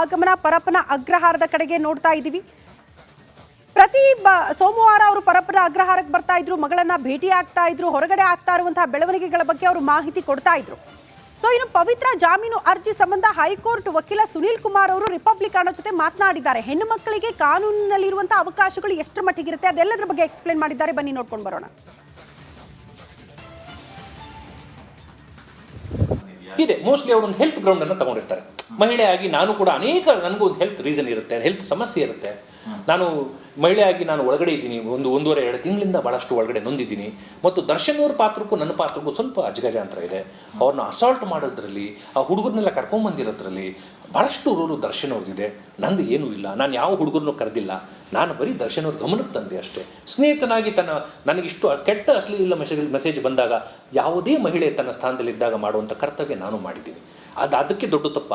ಆಗಮನ, ಪರಪ್ಪನ ಅಗ್ರಹಾರದ ಕಡೆಗೆ ನೋಡ್ತಾ ಇದ್ದೀವಿ. ಪ್ರತಿ ಬ, ಸೋಮವಾರ ಅವರು ಪರಪ್ಪನ ಅಗ್ರಹಾರಕ್ಕೆ ಬರ್ತಾ ಇದ್ರು, ಮಗಳನ್ನ ಭೇಟಿ ಆಗ್ತಾ ಇದ್ರು, ಹೊರಗಡೆ ಆಗ್ತಾ ಇರುವಂತಹ ಬೆಳವಣಿಗೆಗಳ ಬಗ್ಗೆ ಅವರು ಮಾಹಿತಿ ಕೊಡ್ತಾ ಇದ್ರು. ಸೊ, ಇನ್ನು ಪವಿತ್ರ ಜಾಮೀನು ಅರ್ಜಿ ಸಂಬಂಧ ಹೈಕೋರ್ಟ್ ವಕೀಲ ಸುನೀಲ್ ಕುಮಾರ್ ಅವರು ರಿಪಬ್ಲಿಕ್ ಅನ್ನೋ ಜೊತೆ ಮಾತನಾಡಿದ್ದಾರೆ. ಹೆಣ್ಣು ಮಕ್ಕಳಿಗೆ ಕಾನೂನಿನಲ್ಲಿರುವಂತಹ ಅವಕಾಶಗಳು ಎಷ್ಟರ ಮಟ್ಟಿಗಿರುತ್ತೆ ಅದೆಲ್ಲದರ ಬಗ್ಗೆ ಎಕ್ಸ್ಪ್ಲೇನ್ ಮಾಡಿದ್ದಾರೆ. ಬನ್ನಿ, ನೋಡ್ಕೊಂಡು ಬರೋಣ. ಇದೆ ಮೋಸ್ಟ್ಲಿ ಅವರು ಒಂದು ಹೆಲ್ತ್ ಗ್ರೌಂಡನ್ನು ತಗೊಂಡಿರ್ತಾರೆ. ಮಹಿಳೆಯಾಗಿ ನಾನು ಕೂಡ ಅನೇಕ, ನನಗೂ ಒಂದು ಹೆಲ್ತ್ ರೀಸನ್ ಇರುತ್ತೆ ಹೆಲ್ತ್ ಸಮಸ್ಯೆ ಇರುತ್ತೆ. ನಾನು ಮಹಿಳೆಯಾಗಿ ನಾನು ಒಳಗಡೆ ಇದ್ದೀನಿ, ಒಂದು ಒಂದೂವರೆ, ಎರಡು ತಿಂಗಳಿಂದ ಭಾಳಷ್ಟು ಒಳಗಡೆ ನೊಂದಿದ್ದೀನಿ. ಮತ್ತು ದರ್ಶನ್ ಪಾತ್ರಕ್ಕೂ ನನ್ನ ಪಾತ್ರಕ್ಕೂ ಸ್ವಲ್ಪ ಅಜಗಜಾಂತರ ಇದೆ. ಅವ್ರನ್ನ ಅಸಾಲ್ಟ್ ಮಾಡೋದ್ರಲ್ಲಿ, ಆ ಹುಡುಗರನ್ನೆಲ್ಲ ಕರ್ಕೊಂಬಂದಿರೋದ್ರಲ್ಲಿ ಭಾಳಷ್ಟು ರೂರು ದರ್ಶನ್ ಅವ್ರದ್ದಿದೆ ನಂದು ಏನೂ ಇಲ್ಲ. ನಾನು ಯಾವ ಹುಡುಗರನ್ನೂ ಕರೆದಿಲ್ಲ. ನಾನು ಬರೀ ದರ್ಶನ್ ಗಮನಕ್ಕೆ ತಂದೆ ಅಷ್ಟೇ. ಸ್ನೇಹಿತನಾಗಿ ತನ್ನ, ನನಗಿಷ್ಟು ಕೆಟ್ಟ ಅಶ್ಲೀಲ ಮೆಸೇಜ್ ಮೆಸೇಜ್ ಬಂದಾಗ ಯಾವುದೇ ಮಹಿಳೆ ತನ್ನ ಸ್ಥಾನದಲ್ಲಿದ್ದಾಗ ಮಾಡುವಂಥ ಕರ್ತವ್ಯ ನಾನು ಮಾಡಿದ್ದೀನಿ. ಅದು ಅದಕ್ಕೆ ದೊಡ್ಡ ತಪ್ಪ.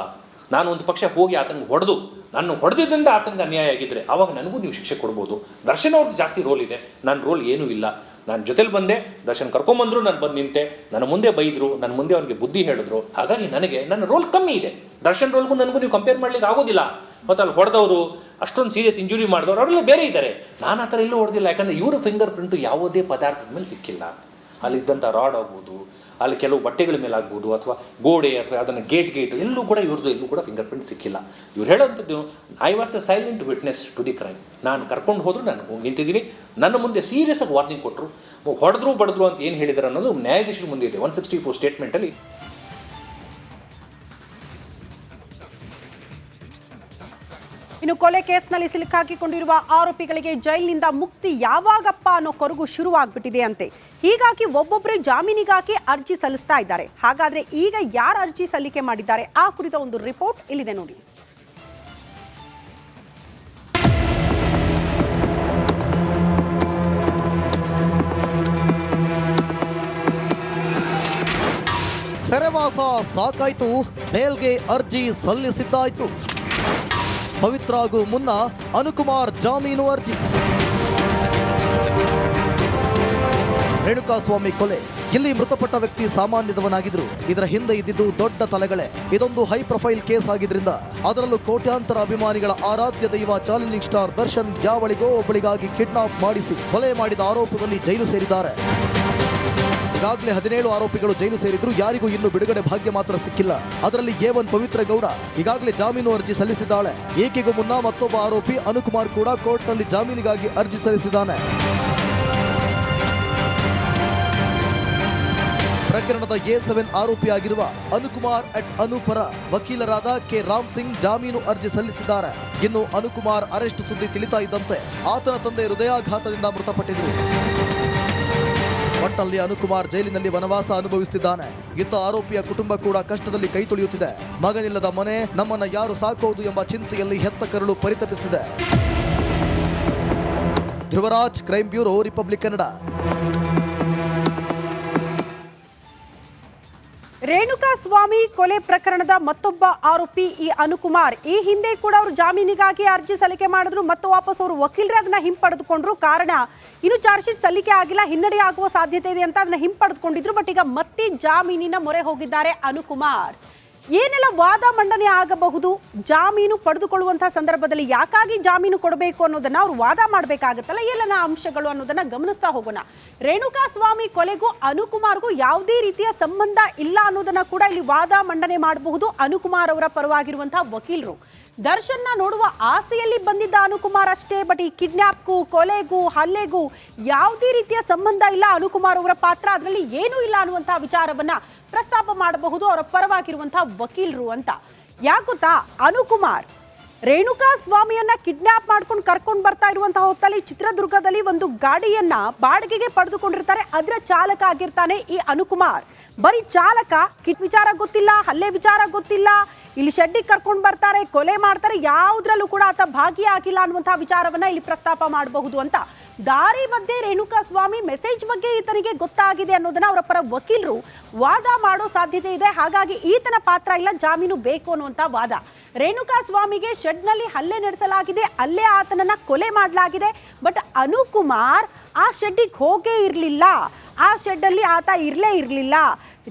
ನಾನು ಒಂದು ಪಕ್ಷ ಹೋಗಿ ಆತನಿಗೆ ಹೊಡೆದು, ನಾನು ಹೊಡೆದಿದ್ದರಿಂದ ಆತನಿಗೆ ಅನ್ಯಾಯ ಆಗಿದ್ದರೆ ಆವಾಗ ನನಗೂ ನೀವು ಶಿಕ್ಷೆ ಕೊಡ್ಬೋದು. ದರ್ಶನ್ ಅವ್ರದ್ದು ಜಾಸ್ತಿ ರೋಲ್ ಇದೆ. ನನ್ನ ರೋಲ್ ಏನೂ ಇಲ್ಲ. ನಾನು ಜೊತೆಲಿ ಬಂದೆ, ದರ್ಶನ್ ಕರ್ಕೊಂಬಂದರು, ನಾನು ಬಂದು ನಿಂತೆ. ನನ್ನ ಮುಂದೆ ಬೈದರು, ನನ್ನ ಮುಂದೆ ಅವ್ರಿಗೆ ಬುದ್ಧಿ ಹೇಳಿದ್ರು. ಹಾಗಾಗಿ ನನಗೆ ನನ್ನ ರೋಲ್ ಕಮ್ಮಿ ಇದೆ. ದರ್ಶನ್ ರೋಲ್ಗೂ ನನಗೂ ನೀವು ಕಂಪೇರ್ ಮಾಡ್ಲಿಕ್ಕೆ ಆಗೋದಿಲ್ಲ. ಮತ್ತು ಅಲ್ಲಿ ಹೊಡೆದವರು, ಅಷ್ಟೊಂದು ಸೀರಿಯಸ್ ಇಂಜುರಿ ಮಾಡಿದವರು, ಅವರೆಲ್ಲ ಬೇರೆ ಇದ್ದಾರೆ ನಾನು ಆ ಥರ ಎಲ್ಲೂ ಹೊಡೆದಿಲ್ಲ. ಯಾಕಂದರೆ ಇವರು ಫಿಂಗರ್ ಪ್ರಿಂಟು ಯಾವುದೇ ಪದಾರ್ಥದ ಮೇಲೆ ಸಿಕ್ಕಿಲ್ಲ. ಅಲ್ಲಿದ್ದಂಥ ರಾಡ್ ಆಗ್ಬೋದು ಅಲ್ಲಿ ಕೆಲವು ಬಟ್ಟೆಗಳ ಮೇಲೆ ಆಗ್ಬೋದು ಅಥವಾ ಗೋಡೆ ಅಥವಾ ಅದನ್ನು ಗೇಟ್ ಗೇಟ್ ಎಲ್ಲೂ ಕೂಡ ಇವ್ರದ್ದು ಎಲ್ಲೂ ಕೂಡ ಫಿಂಗರ್ ಪ್ರಿಂಟ್ ಸಿಕ್ಕಿಲ್ಲ. ಇವ್ರು ಹೇಳೋಂಥದ್ದು I was a silent witness to the crime ನಾನು ಕರ್ಕೊಂಡು ಹೋದರೂ, ನಾನು ಹೋಗಿ ನಿಂತಿದ್ದೀನಿ. ನನ್ನ ಮುಂದೆ ಸೀರಿಯಸ್ ಆಗಿ ವಾರ್ನಿಂಗ್ ಕೊಟ್ಟರು ಹೊಡೆದ್ರು, ಬಡಿದ್ರು ಅಂತ ಏನು ಹೇಳಿದ್ರು ಅನ್ನೋದು ನ್ಯಾಯಾಧೀಶರ ಮುಂದೆ ಇದೆ. ಒನ್ ಸಿಕ್ಸ್ಟಿ ಫೋರ್ ಸ್ಟೇಟ್ಮೆಂಟಲ್ಲಿ ಇನ್ನು ಕೊಲೆ ಕೇಸ್ನಲ್ಲಿ ಸಿಲುಕಾಕಿಕೊಂಡಿರುವ ಆರೋಪಿಗಳಿಗೆ ಜೈಲಿನಿಂದ ಮುಕ್ತಿ ಯಾವಾಗಪ್ಪ ಅನ್ನೋ ಕೊರಗು ಶುರುವಾಗ್ಬಿಟ್ಟಿದೆ ಅಂತೆ ಹೀಗಾಗಿ ಒಬ್ಬೊಬ್ಬರೇ ಜಾಮೀನಿಗಾಗಿ ಅರ್ಜಿ ಸಲ್ಲಿಸ್ತಾ ಇದ್ದಾರೆ. ಹಾಗಾದ್ರೆ ಈಗ ಯಾರು ಅರ್ಜಿ ಸಲ್ಲಿಕೆ ಮಾಡಿದ್ದಾರೆ? ಆ ಕುರಿತ ಒಂದು ರಿಪೋರ್ಟ್ ಇಲ್ಲಿದೆ ನೋಡಿ. ಸೆರೆವಾಸ ಸಾಕಾಯ್ತು. ಬೇಲ್ಗೆ ಅರ್ಜಿ ಸಲ್ಲಿಸಿದ್ದಾಯ್ತು. ಪವಿತ್ರ ಹಾಗೂ ಮುನ್ನ ಅನುಕುಮಾರ್ ಜಾಮೀನು ಅರ್ಜಿ. ರೇಣುಕಾಸ್ವಾಮಿ ಕೊಲೆ. ಇಲ್ಲಿ ಮೃತಪಟ್ಟ ವ್ಯಕ್ತಿ ಸಾಮಾನ್ಯದವನಾಗಿದ್ರು ಇದರ ಹಿಂದೆ ಇದ್ದಿದ್ದು ದೊಡ್ಡ ತಲೆಗಳೇ. ಇದೊಂದು ಹೈ ಪ್ರೊಫೈಲ್ ಕೇಸ್ ಆಗಿದ್ರಿಂದ ಅದರಲ್ಲೂ ಕೋಟ್ಯಾಂತರ ಅಭಿಮಾನಿಗಳ ಆರಾಧ್ಯ ದೈವ ಚಾಲೆಂಜಿಂಗ್ ಸ್ಟಾರ್ ದರ್ಶನ್ ಯಾವಳಿಗೋ ಒಬ್ಬಳಿಗಾಗಿ ಕಿಡ್ನಾಪ್ ಮಾಡಿಸಿ ಕೊಲೆ ಮಾಡಿದ ಆರೋಪದಲ್ಲಿ ಜೈಲು ಸೇರಿದ್ದಾರೆ. ಈಗಾಗಲೇ ಹದಿನೇಳು ಆರೋಪಿಗಳು ಜೈಲು ಸೇರಿದ್ರು ಯಾರಿಗೂ ಇನ್ನು ಬಿಡುಗಡೆ ಭಾಗ್ಯ ಮಾತ್ರ ಸಿಕ್ಕಿಲ್ಲ. ಅದರಲ್ಲಿ ಎ ಒನ್ ಪವಿತ್ರ ಗೌಡ, ಈಗಾಗಲೇ ಜಾಮೀನು ಅರ್ಜಿ ಸಲ್ಲಿಸಿದ್ದಾಳೆ. ಈಕೆಗೂ ಮುನ್ನ ಮತ್ತೊಬ್ಬ ಆರೋಪಿ ಅನುಕುಮಾರ್ ಕೂಡ ಕೋರ್ಟ್ನಲ್ಲಿ ಜಾಮೀನಿಗಾಗಿ ಅರ್ಜಿ ಸಲ್ಲಿಸಿದ್ದಾನೆ. ಪ್ರಕರಣದ ಎ ಸೆವೆನ್ ಆರೋಪಿಯಾಗಿರುವ ಅನುಕುಮಾರ್ ಅಟ್ ಅನುಪರ ವಕೀಲರಾದ ಕೆ ರಾಮ್ ಸಿಂಗ್ ಜಾಮೀನು ಅರ್ಜಿ ಸಲ್ಲಿಸಿದ್ದಾರೆ. ಇನ್ನು ಅನುಕುಮಾರ್ ಅರೆಸ್ಟ್ ಸುದ್ದಿ ತಿಳಿತಾ ಇದ್ದಂತೆ ಆತನ ತಂದೆ ಹೃದಯಾಘಾತದಿಂದ ಮೃತಪಟ್ಟಿದ್ರು. ಒಟ್ಟಲ್ಲಿ ಅನುಕುಮಾರ್ ಜೈಲಿನಲ್ಲಿ ವನವಾಸ ಅನುಭವಿಸುತ್ತಿದ್ದಾನೆ ಇತ್ತ ಆರೋಪಿಯ ಕುಟುಂಬ ಕೂಡ ಕಷ್ಟದಲ್ಲಿ ಕೈ ತುಳಿಯುತ್ತಿದೆ. ಮಗನಿಲ್ಲದ ಮನೆ, ನಮ್ಮನ್ನ ಯಾರು ಸಾಕೋದು ಎಂಬ ಚಿಂತೆಯಲ್ಲಿ ಹೆತ್ತ ಕರಳು ಪರಿತಪಿಸುತ್ತಿದೆ Dhruvaraj crime bureau, republic Kannada. Renuka Swamy ಕೊಲೆ ಪ್ರಕರಣದ ಮತ್ತೊಬ್ಬ ಆರೋಪಿ ಈ ಅನುಕುಮಾರ್. ಈ ಹಿಂದೆ ಕೂಡ ಅವರು ಜಾಮೀನಿಗಾಗಿ ಅರ್ಜಿ ಸಲ್ಲಿಕೆ ಮಾಡಿದ್ರು ಮತ್ತು ವಾಪಸ್ ಅವರು ವಕೀಲರೇ ಅದನ್ನ ಹಿಂಪಡೆದುಕೊಂಡ್ರು. ಕಾರಣ ಇನ್ನು ಚಾರ್ಜ್ ಶೀಟ್ ಸಲ್ಲಿಕೆ ಆಗಿಲ್ಲ, ಹಿನ್ನಡೆ ಆಗುವ ಸಾಧ್ಯತೆ ಇದೆ ಅಂತ ಅದನ್ನ ಹಿಂಪಡೆದುಕೊಂಡಿದ್ರು. ಬಟ್ ಈಗ ಮತ್ತೆ ಜಾಮೀನಿನ ಮೊರೆ ಹೋಗಿದ್ದಾರೆ ಅನುಕುಮಾರ್. ಏನೆಲ್ಲ ವಾದ ಮಂಡನೆ ಆಗಬಹುದು? ಜಾಮೀನು ಪಡೆದುಕೊಳ್ಳುವಂತಹ ಸಂದರ್ಭದಲ್ಲಿ ಯಾಕಾಗಿ ಜಾಮೀನು ಕೊಡಬೇಕು ಅನ್ನೋದನ್ನ ಅವ್ರು ವಾದ ಮಾಡಬೇಕಾಗತ್ತಲ್ಲ? ಏನೆಲ್ಲ ಅಂಶಗಳು ಅನ್ನೋದನ್ನ ಗಮನಿಸ್ತಾ ಹೋಗೋಣ. ರೇಣುಕಾ ಸ್ವಾಮಿ ಕೊಲೆಗೂ ಅನುಕುಮಾರ್ಗೂ ಯಾವುದೇ ರೀತಿಯ ಸಂಬಂಧ ಇಲ್ಲ ಅನ್ನೋದನ್ನ ಕೂಡ ಇಲ್ಲಿ ವಾದ ಮಂಡನೆ ಮಾಡಬಹುದು ಅನುಕುಮಾರ್ ಅವರ ಪರವಾಗಿರುವಂತಹ ವಕೀಲರು. ದರ್ಶನ್ನ ನೋಡುವ ಆಸೆಯಲ್ಲಿ ಬಂದಿದ್ದ ಅನುಕುಮಾರ್ ಅಷ್ಟೇ, ಬಟ್ ಈ ಕಿಡ್ನಾಪ್ಗೂ, ಕೊಲೆಗೂ, ಹಲ್ಲೆಗೂ ಯಾವುದೇ ರೀತಿಯ ಸಂಬಂಧ ಇಲ್ಲ ಅನುಕುಮಾರ್ ಅವರ ಪಾತ್ರ. ಅದರಲ್ಲಿ ಏನೂ ಇಲ್ಲ ಅನ್ನುವಂತಹ ವಿಚಾರವನ್ನ ಪ್ರಸ್ತಾಪ ಮಾಡಬಹುದು, ಅವರ ಪರವಾಗಿರುವಂತಹ ವಕೀಲರು ಅಂತ. ಯಾಕೊತ್ತಾ ಅನುಕುಮಾರ್ ರೇಣುಕಾ ಸ್ವಾಮಿಯನ್ನ ಕಿಡ್ನಾಪ್ ಮಾಡ್ಕೊಂಡು ಕರ್ಕೊಂಡು ಬರ್ತಾ ಇರುವಂತಹ ಹೊತ್ತಲ್ಲಿ ಚಿತ್ರದುರ್ಗದಲ್ಲಿ ಒಂದು ಗಾಡಿಯನ್ನ ಬಾಡಿಗೆಗೆ ಪಡೆದುಕೊಂಡಿರ್ತಾರೆ. ಅದರ ಚಾಲಕ ಆಗಿರ್ತಾನೆ ಈ ಅನುಕುಮಾರ್. ಬರೀ ಚಾಲಕ, ಕಿಟ್ ವಿಚಾರ ಗೊತ್ತಿಲ್ಲ, ಹಲ್ಲೆ ವಿಚಾರ ಗೊತ್ತಿಲ್ಲ. ಇಲ್ಲಿ ಶೆಡ್ಡಿಗೆ ಕರ್ಕೊಂಡು ಬರ್ತಾರೆ, ಕೊಲೆ ಮಾಡ್ತಾರೆ, ಯಾವುದ್ರಲ್ಲೂ ಕೂಡ ಆತ ಭಾಗಿಯಾಗಿಲ್ಲ ಅನ್ನುವಂತಹ ವಿಚಾರವನ್ನ ಇಲ್ಲಿ ಪ್ರಸ್ತಾಪ ಮಾಡಬಹುದು ಅಂತ. ದಾರಿ ಮಧ್ಯೆ ರೇಣುಕಾ ಸ್ವಾಮಿ ಮೆಸೇಜ್ ಬಗ್ಗೆ ಈತನಿಗೆ ಗೊತ್ತಾಗಿದೆ ಅನ್ನೋದನ್ನ ಅವರ ಪರ ವಕೀಲರು ವಾದ ಮಾಡೋ ಸಾಧ್ಯತೆ ಇದೆ. ಹಾಗಾಗಿ ಈತನ ಪಾತ್ರ ಇಲ್ಲ, ಜಾಮೀನು ಬೇಕು ಅನ್ನುವಂತ ವಾದ. ರೇಣುಕಾ ಸ್ವಾಮಿಗೆ ಶೆಡ್ನಲ್ಲಿ ಹಲ್ಲೆ ನಡೆಸಲಾಗಿದೆ, ಅಲ್ಲೇ ಆತನನ್ನ ಕೊಲೆ ಮಾಡಲಾಗಿದೆ. ಬಟ್ ಅನುಕುಮಾರ್ ಆ ಶೆಡ್ಡಿಗೆ ಹೋಗೇ ಇರಲಿಲ್ಲ. ಆ ಶೆಡ್ಡಲ್ಲಿ ಆತ ಇರಲೇ ಇರಲಿಲ್ಲ.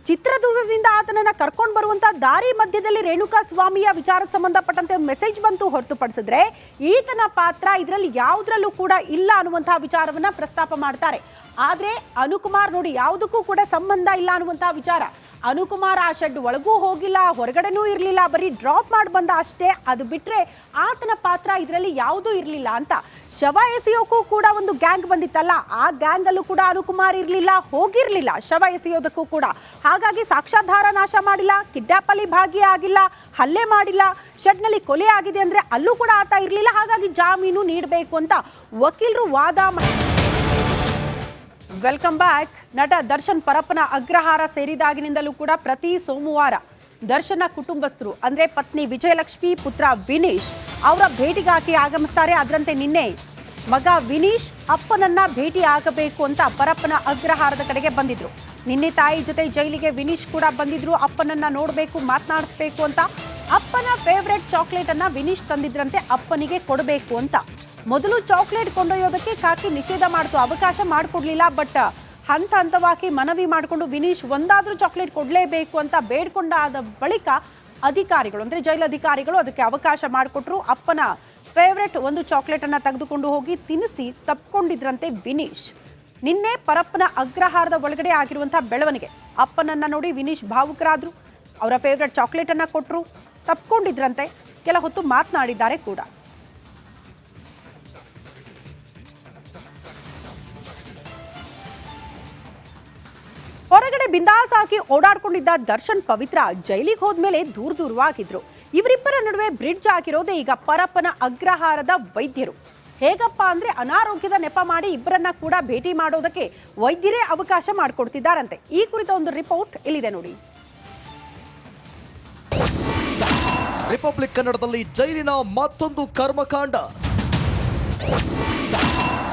ಚಿತ್ರದುರ್ಗದಿಂದ ಆತನನ್ನ ಕರ್ಕೊಂಡು ಬರುವಂತ ದಾರಿ ಮಧ್ಯದಲ್ಲಿ ರೇಣುಕಾ ಸ್ವಾಮಿಯ ವಿಚಾರಕ್ಕೆ ಸಂಬಂಧಪಟ್ಟಂತೆ ಮೆಸೇಜ್ ಬಂತು ಹೊರತುಪಡಿಸಿದ್ರೆ ಈತನ ಪಾತ್ರ ಇದರಲ್ಲಿ ಯಾವುದ್ರಲ್ಲೂ ಕೂಡ ಇಲ್ಲ ಅನ್ನುವಂತಹ ವಿಚಾರವನ್ನ ಪ್ರಸ್ತಾಪ ಮಾಡ್ತಾರೆ. ಆದ್ರೆ ಅನುಕುಮಾರ್ ನೋಡಿ ಯಾವುದಕ್ಕೂ ಕೂಡ ಸಂಬಂಧ ಇಲ್ಲ ಅನ್ನುವಂತಹ ವಿಚಾರ. ಅನುಕುಮಾರ್ ಆ ಶೆಡ್ ಒಳಗೂ ಹೋಗಿಲ್ಲ, ಹೊರಗಡೆನೂ ಇರಲಿಲ್ಲ, ಬರೀ ಡ್ರಾಪ್ ಮಾಡಿ ಬಂದ ಅಷ್ಟೇ. ಅದು ಬಿಟ್ರೆ ಆತನ ಪಾತ್ರ ಇದರಲ್ಲಿ ಯಾವುದೂ ಇರಲಿಲ್ಲ ಅಂತ. ಶವ ಎಸೆಯೋಕ್ಕೂ ಕೂಡ ಒಂದು ಗ್ಯಾಂಗ್ ಬಂದಿತ್ತಲ್ಲ, ಆ ಗ್ಯಾಂಗ್ ಅಲ್ಲೂ ಕೂಡ ಅನುಕುಮಾರ್ ಇರಲಿಲ್ಲ, ಹೋಗಿರ್ಲಿಲ್ಲ ಶವ ಎಸೆಯೋದಕ್ಕೂ ಕೂಡ. ಹಾಗಾಗಿ ಸಾಕ್ಷಾಧಾರ ನಾಶ ಮಾಡಿಲ್ಲ ಕಿಡ್ನಾಪ್ ಅಲ್ಲಿ ಭಾಗಿಯಾಗಿಲ್ಲ ಹಲ್ಲೆ ಮಾಡಿಲ್ಲ, ಶೆಡ್ನಲ್ಲಿ ಕೊಲೆ ಆಗಿದೆ ಅಂದ್ರೆ ಅಲ್ಲೂ ಕೂಡ ಆತ ಇರಲಿಲ್ಲ, ಹಾಗಾಗಿ ಜಾಮೀನು ನೀಡಬೇಕು ಅಂತ ವಕೀಲರು ವಾದ ವೆಲ್ಕಮ್ ಬ್ಯಾಕ್. ನಟ ದರ್ಶನ್ ಪರಪ್ಪನ ಅಗ್ರಹಾರ ಸೇರಿದಾಗಿನಿಂದಲೂ ಕೂಡ ಪ್ರತಿ ಸೋಮವಾರ ದರ್ಶನ ಕುಟುಂಬಸ್ಥರು, ಅಂದ್ರೆ ಪತ್ನಿ ವಿಜಯಲಕ್ಷ್ಮಿ, ಪುತ್ರ ವಿನೀಶ್ ಅವರ ಭೇಟಿಗಾಗಿ ಆಗಮಿಸ್ತಾರೆ. ಅದರಂತೆ ನಿನ್ನೆ ಮಗ ವಿನೀಶ್ ಅಪ್ಪನನ್ನ ಭೇಟಿ ಆಗಬೇಕು ಅಂತ ಪರಪ್ಪನ ಅಗ್ರಹಾರದ ಕಡೆಗೆ ಬಂದಿದ್ರು. ನಿನ್ನೆ ತಾಯಿ ಜೊತೆ ಜೈಲಿಗೆ ವಿನೀಶ್ ಕೂಡ ಬಂದಿದ್ರು. ಅಪ್ಪನನ್ನ ನೋಡಬೇಕು, ಮಾತನಾಡಿಸ್ಬೇಕು ಅಂತ ಅಪ್ಪನ ಫೇವ್ರೆಟ್ ಚಾಕ್ಲೇಟ್ ಅನ್ನ ವಿನೀಶ್ ತಂದಿದ್ರಂತೆ ಅಪ್ಪನಿಗೆ ಕೊಡಬೇಕು ಅಂತ. ಮೊದಲು ಚಾಕ್ಲೇಟ್ ಕೊಂಡೊಯ್ಯೋದಕ್ಕೆ ಕಾಕಿ ನಿಷೇಧ ಮಾಡ್ತು. ಅವಕಾಶ ಮಾಡಿಕೊಡ್ಲಿಲ್ಲ ಬಟ್ ಹಂತ ಹಂತವಾಗಿ ಮನವಿ ಮಾಡಿಕೊಂಡು ವಿನೀಶ್ ಒಂದಾದ್ರೂ ಚಾಕ್ಲೇಟ್ ಕೊಡಲೇಬೇಕು ಅಂತ ಬೇಡ್ಕೊಂಡಾದ ಬಳಿಕ ಅಧಿಕಾರಿಗಳು, ಅಂದ್ರೆ ಜೈಲ್ ಅಧಿಕಾರಿಗಳು ಅದಕ್ಕೆ ಅವಕಾಶ ಮಾಡಿಕೊಟ್ರು. ಅಪ್ಪನ ಫೇವ್ರೆಟ್ ಒಂದು ಚಾಕ್ಲೇಟನ್ನು ತೆಗೆದುಕೊಂಡು ಹೋಗಿ ತಿನ್ನಿಸಿ ತಪ್ಕೊಂಡಿದ್ರಂತೆ ವಿನೀಶ್. ನಿನ್ನೆ ಪರಪ್ಪನ ಅಗ್ರಹಾರದ ಒಳಗಡೆ ಆಗಿರುವಂತಹ ಬೆಳವಣಿಗೆ. ಅಪ್ಪನನ್ನ ನೋಡಿ ವಿನೀಶ್ ಭಾವುಕರಾದರು. ಅವರ ಫೇವ್ರೆಟ್ ಚಾಕ್ಲೇಟನ್ನು ಕೊಟ್ಟರು ತಪ್ಕೊಂಡಿದ್ರಂತೆ. ಕೆಲ ಹೊತ್ತು ಮಾತನಾಡಿದ್ದಾರೆ ಕೂಡ. ಹೊರಗಡೆ ಬಿಂದಾಸ್ ಹಾಕಿ ಓಡಾಡ್ಕೊಂಡಿದ್ದ ದರ್ಶನ್ ಪವಿತ್ರ ಜೈಲಿಗೆ ಹೋದ್ಮೇಲೆ ದೂರ ದೂರವಾಗಿದ್ರು. ಇವರಿಬ್ಬರ ನಡುವೆ ಬ್ರಿಡ್ಜ್ ಹಾಕಿರೋದೇ ಈಗ ಪರಪ್ಪನ ಅಗ್ರಹಾರದ ವೈದ್ಯರು. ಹೇಗಪ್ಪ ಅಂದ್ರೆ ಅನಾರೋಗ್ಯದ ನೆಪ ಮಾಡಿ ಇಬ್ಬರನ್ನ ಕೂಡ ಭೇಟಿ ಮಾಡೋದಕ್ಕೆ ವೈದ್ಯರೇ ಅವಕಾಶ ಮಾಡಿಕೊಡ್ತಿದ್ದಾರಂತೆ. ಈ ಕುರಿತ ಒಂದು ರಿಪೋರ್ಟ್ ಇಲ್ಲಿದೆ ನೋಡಿ. ರಿಪಬ್ಲಿಕ್ ಕನ್ನಡದಲ್ಲಿ ಜೈಲಿನ ಮತ್ತೊಂದು ಕರ್ಮಕಾಂಡ.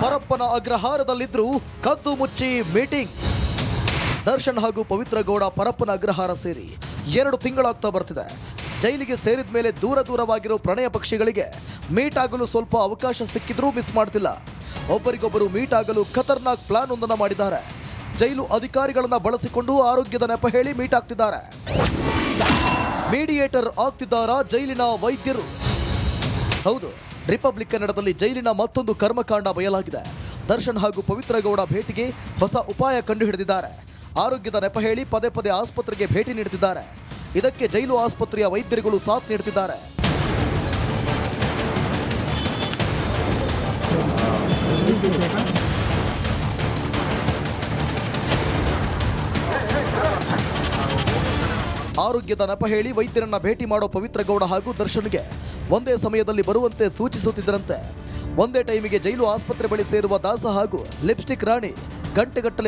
ಪರಪ್ಪನ ಅಗ್ರಹಾರದಲ್ಲಿದ್ದರೂ ಕದ್ದು ಮುಚ್ಚಿ ಮೀಟಿಂಗ್. ದರ್ಶನ್ ಹಾಗೂ ಪವಿತ್ರ ಗೌಡ ಪರಪ್ಪನ ಅಗ್ರಹಾರ ಸೇರಿ ಎರಡು ತಿಂಗಳಾಗ್ತಾ ಬರ್ತಿದೆ. ಜೈಲಿಗೆ ಸೇರಿದ ಮೇಲೆ ದೂರ ದೂರವಾಗಿರೋ ಪ್ರಣಯ ಪಕ್ಷಿಗಳಿಗೆ ಮೀಟ್ ಆಗಲು ಸ್ವಲ್ಪ ಅವಕಾಶ ಸಿಕ್ಕಿದ್ರೂ ಮಿಸ್ ಮಾಡ್ತಿಲ್ಲ. ಒಬ್ಬರಿಗೊಬ್ಬರು ಮೀಟ್ ಆಗಲು ಖತರ್ನಾಕ್ ಪ್ಲಾನ್ ಒಂದನ್ನು ಮಾಡಿದ್ದಾರೆ. ಜೈಲು ಅಧಿಕಾರಿಗಳನ್ನ ಬಳಸಿಕೊಂಡು ಆರೋಗ್ಯದ ನೆಪ ಹೇಳಿ ಮೀಟ್ ಆಗ್ತಿದ್ದಾರೆ. ಮೀಡಿಯೇಟರ್ ಆಗ್ತಿದ್ದಾರ ಜೈಲಿನ ವೈದ್ಯರು? ಹೌದು, ರಿಪಬ್ಲಿಕ್ ಕನ್ನಡದಲ್ಲಿ ಜೈಲಿನ ಮತ್ತೊಂದು ಕರ್ಮಕಾಂಡ ಬಯಲಾಗಿದೆ. ದರ್ಶನ್ ಹಾಗೂ ಪವಿತ್ರ ಗೌಡ ಭೇಟಿಗೆ ಹೊಸ ಉಪಾಯ ಕಂಡುಹಿಡಿದಿದ್ದಾರೆ. ಆರೋಗ್ಯದ ನೆಪ ಹೇಳಿ ಪದೇ ಪದೇ ಆಸ್ಪತ್ರೆಗೆ ಭೇಟಿ ನೀಡುತ್ತಿದ್ದಾರೆ. ಇದಕ್ಕೆ ಜೈಲು ಆಸ್ಪತ್ರೆಯ ವೈದ್ಯರುಗಳು ಸಾಥ್ ನೀಡುತ್ತಿದ್ದಾರೆ. ಆರೋಗ್ಯದ ನೆಪ ಹೇಳಿ ವೈದ್ಯರನ್ನ ಭೇಟಿ ಮಾಡೋ ಪವಿತ್ರ ಗೌಡ ಹಾಗೂ ದರ್ಶನ್ಗೆ ಒಂದೇ ಸಮಯದಲ್ಲಿ ಬರುವಂತೆ ಸೂಚಿಸುತ್ತಿದ್ದರಂತೆ. ಒಂದೇ ಟೈಮಿಗೆ ಜೈಲು ಆಸ್ಪತ್ರೆ ಬಳಿ ಸೇರುವ ದಾಸ ಹಾಗೂ ಲಿಪ್ಸ್ಟಿಕ್ ರಾಣಿ ಗಂಟೆಗಟ್ಟಲೆ